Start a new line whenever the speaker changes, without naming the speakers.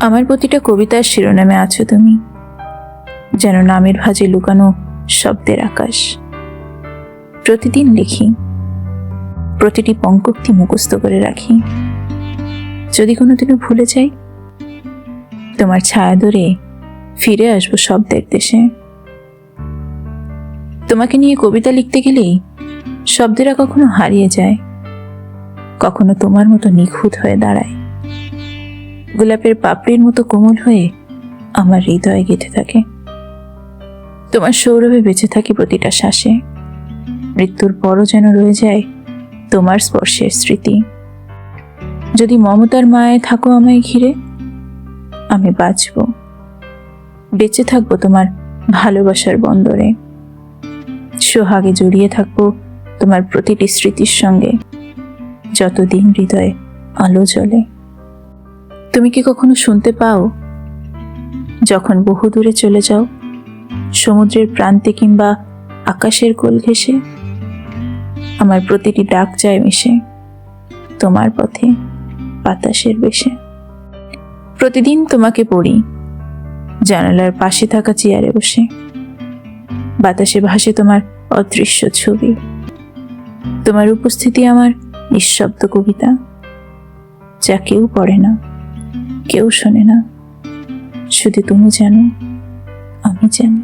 আমার প্রতিটা কবিতার শিরোনামে আছো তুমি। যেন নামের ভাজে লুকানো শব্দের আকাশ। প্রতিদিন লিখি। প্রতিটি পঙ্কক্তি মুখস্থ করে রাখি। যদি কোনোদিনও ভুলে যাই, তোমার ছায়া ধরে ফিরে আসব শব্দের দেশে। তোমাকে নিয়ে কবিতা লিখতে গেলেই শব্দেরা কখনো হারিয়ে যায়, কখনো তোমার মতো নিখুঁত হয়ে দাঁড়ায়। গোলাপের পাপড়ির মতো কোমল হয়ে আমার হৃদয়ে গেঁথে থাকে। তোমার সৌরভে বেঁচে থাকি প্রতিটা শ্বাসে। মৃত্যুর পরও যেন রয়ে যায় তোমার স্পর্শের স্মৃতি। যদি মমতার মায়ে থাকো আমায় ঘিরে, আমি বাঁচব। বেঁচে থাকব তোমার ভালোবাসার বন্দরে। সোহাগে জড়িয়ে থাকব তোমার প্রতিটি স্মৃতির সঙ্গে, যতদিন হৃদয়ে আলো জ্বলে। তুমি কি কখনো শুনতে পাও? যখন বহু দূরে চলে যাও, সমুদ্রের প্রান্তে কিংবা আকাশের কোল ঘেসে আমার প্রতিটি ডাক যায় মিশে, তোমার পথে বাতাসের বেশে। প্রতিদিন তোমাকে পড়ি, জানালার পাশে থাকা চেয়ারে বসে, বাতাসে ভাসে তোমার অদৃশ্য ছবি। তোমার উপস্থিতি আমার নিঃশব্দ কবিতা, যা কেউ পড়ে না। কেউ শোনে না। শুধু তুমি জানো আমি জানি।